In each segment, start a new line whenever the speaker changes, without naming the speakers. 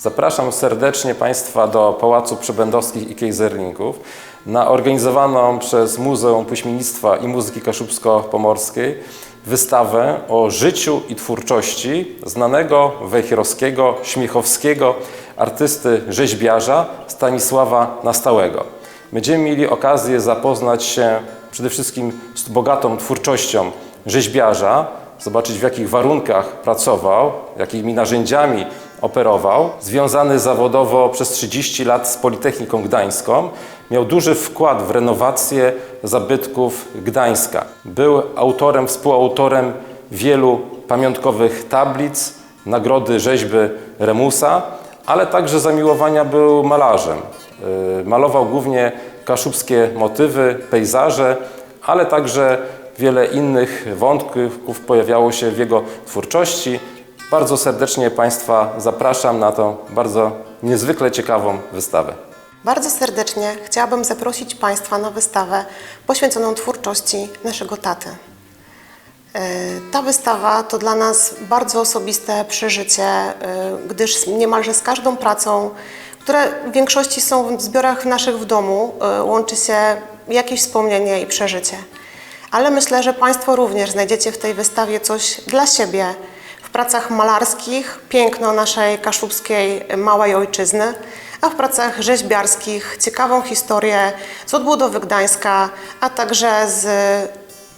Zapraszam serdecznie Państwa do Pałacu Przybędowskich i Kejzerlinków na organizowaną przez Muzeum Puśmiennictwa i Muzyki Kaszubsko-Pomorskiej wystawę o życiu i twórczości znanego wejherowskiego, śmiechowskiego artysty rzeźbiarza Stanisława Nastałego. Będziemy mieli okazję zapoznać się przede wszystkim z bogatą twórczością rzeźbiarza, zobaczyć w jakich warunkach pracował, jakimi narzędziami operował. Związany zawodowo przez 30 lat z Politechniką Gdańską, miał duży wkład w renowację zabytków Gdańska. Był autorem, współautorem wielu pamiątkowych tablic, nagrody rzeźby Remusa, ale także zamiłowania był malarzem. Yy, Malował głównie kaszubskie motywy, pejzaże, ale także wiele innych wątków pojawiało się w jego twórczości. Bardzo serdecznie Państwa zapraszam na tą bardzo niezwykle ciekawą wystawę.
Bardzo serdecznie chciałabym zaprosić Państwa na wystawę poświęconą twórczości naszego taty. E, Ta wystawa to dla nas bardzo osobiste przeżycie, e, gdyż niemalże z każdą pracą, które w większości są w zbiorach naszych w domu, e, łączy się jakieś wspomnienie i przeżycie. Ale myślę, że Państwo również znajdziecie w tej wystawie coś dla siebie, w pracach malarskich piękno naszej kaszubskiej małej ojczyzny, a w pracach rzeźbiarskich ciekawą historię z odbudowy Gdańska, a także z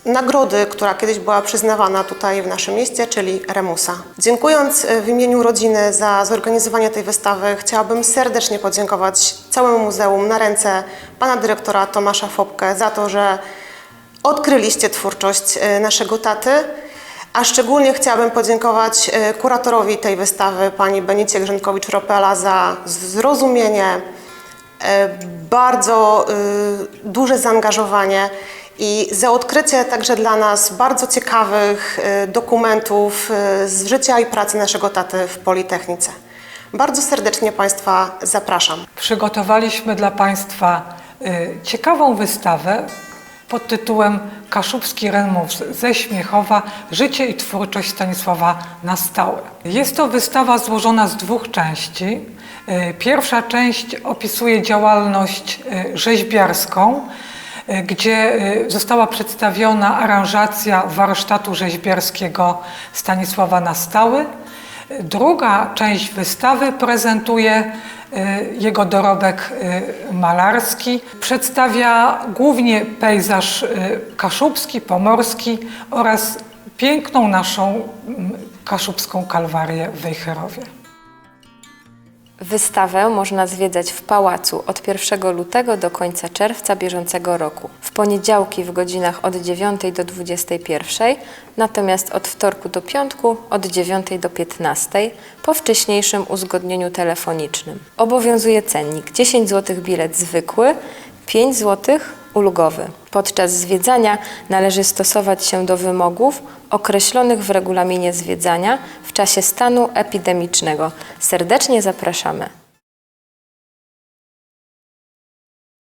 nagrody, która kiedyś była przyznawana tutaj w naszym mieście, czyli Remusa. Dziękując w imieniu rodziny za zorganizowanie tej wystawy, chciałabym serdecznie podziękować całemu muzeum na ręce pana dyrektora Tomasza Fopkę za to, że odkryliście twórczość e, naszego taty. A szczególnie chciałabym podziękować e, kuratorowi tej wystawy, pani Benicie Grzynkowicz-Ropela za zrozumienie, e, bardzo e, duże zaangażowanie i za odkrycie także dla nas bardzo ciekawych dokumentów z życia i pracy naszego taty w Politechnice. Bardzo serdecznie Państwa zapraszam.
Przygotowaliśmy dla Państwa ciekawą wystawę pod tytułem Kaszubski Remus ze Śmiechowa Życie i twórczość Stanisława na stałe. Jest to wystawa złożona z dwóch części. Y, Pierwsza część opisuje działalność y, rzeźbiarską, y, gdzie została przedstawiona aranżacja warsztatu rzeźbiarskiego Stanisława na stałe. Druga część wystawy prezentuje y, jego dorobek y, malarski. Przedstawia głównie pejzaż y, kaszubski, pomorski oraz piękną naszą mm, kaszubską kalwarię w Wejherowie.
Wystawę można zwiedzać w pałacu od 1 lutego do końca czerwca bieżącego roku. W poniedziałki w godzinach od 9 do 21, natomiast od wtorku do piątku od 9 do 15 po wcześniejszym uzgodnieniu telefonicznym. Obowiązuje cennik 10 zł bilet zwykły, 5 zł ulgowy. Podczas zwiedzania należy stosować się do wymogów określonych w regulaminie zwiedzania w czasie stanu epidemicznego. Serdecznie zapraszamy.